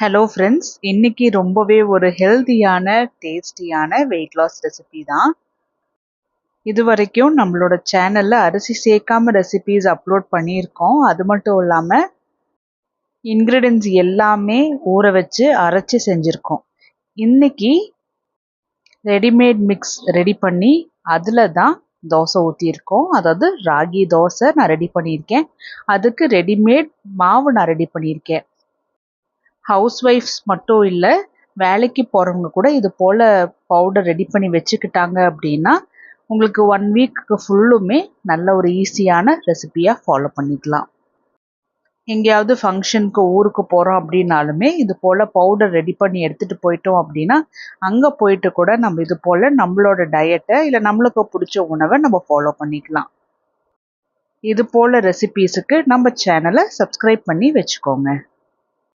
Hello friends இன்னைக்கு ரொம்பவே ஒரு ஹெல்த்தியான டேஸ்டியான வெயிட் லாஸ் ரெசிபி தான். இது வரைக்கும் நம்மளோட சேனலில் அரிசி சேர்க்காம ரெசிபீஸ் அப்லோட் பண்ணியிருக்கோம். அது மட்டும் இல்லாமல் இன்க்ரீடியன்ஸ் எல்லாமே ஊற வச்சு அரைச்சி செஞ்சுருக்கோம். இன்னைக்கு ரெடிமேட் மிக்ஸ் ரெடி பண்ணி அதில் தான் தோசை ஊற்றியிருக்கோம் அதாவது ராகி தோசை நான் ரெடி பண்ணியிருக்கேன். அதுக்கு ரெடிமேட் மாவு நான் ரெடி பண்ணியிருக்கேன். ஹவுஸ் ஒய்ஃப்ஸ் மட்டும் இல்லை வேலைக்கு போகிறவங்க கூட இது போல் பவுடர் ரெடி பண்ணி வச்சுக்கிட்டாங்க அப்படின்னா உங்களுக்கு ஒன் வீக்குக்கு ஃபுல்லுமே நல்ல ஒரு ஈஸியான ரெசிபியாக ஃபாலோ பண்ணிக்கலாம். எங்கேயாவது ஃபங்க்ஷனுக்கு ஊருக்கு போகிறோம் அப்படின்னாலுமே இது போல் பவுடர் ரெடி பண்ணி எடுத்துகிட்டு போயிட்டோம் அப்படின்னா அங்கே போயிட்டு கூட நம்ம இது போல் நம்மளோட டயட்டை இல்லை நம்மளுக்கு பிடிச்ச உணவை நம்ம ஃபாலோ பண்ணிக்கலாம். இது போல் ரெசிபீஸுக்கு நம்ம சேனலை சப்ஸ்கிரைப் பண்ணி வச்சுக்கோங்க.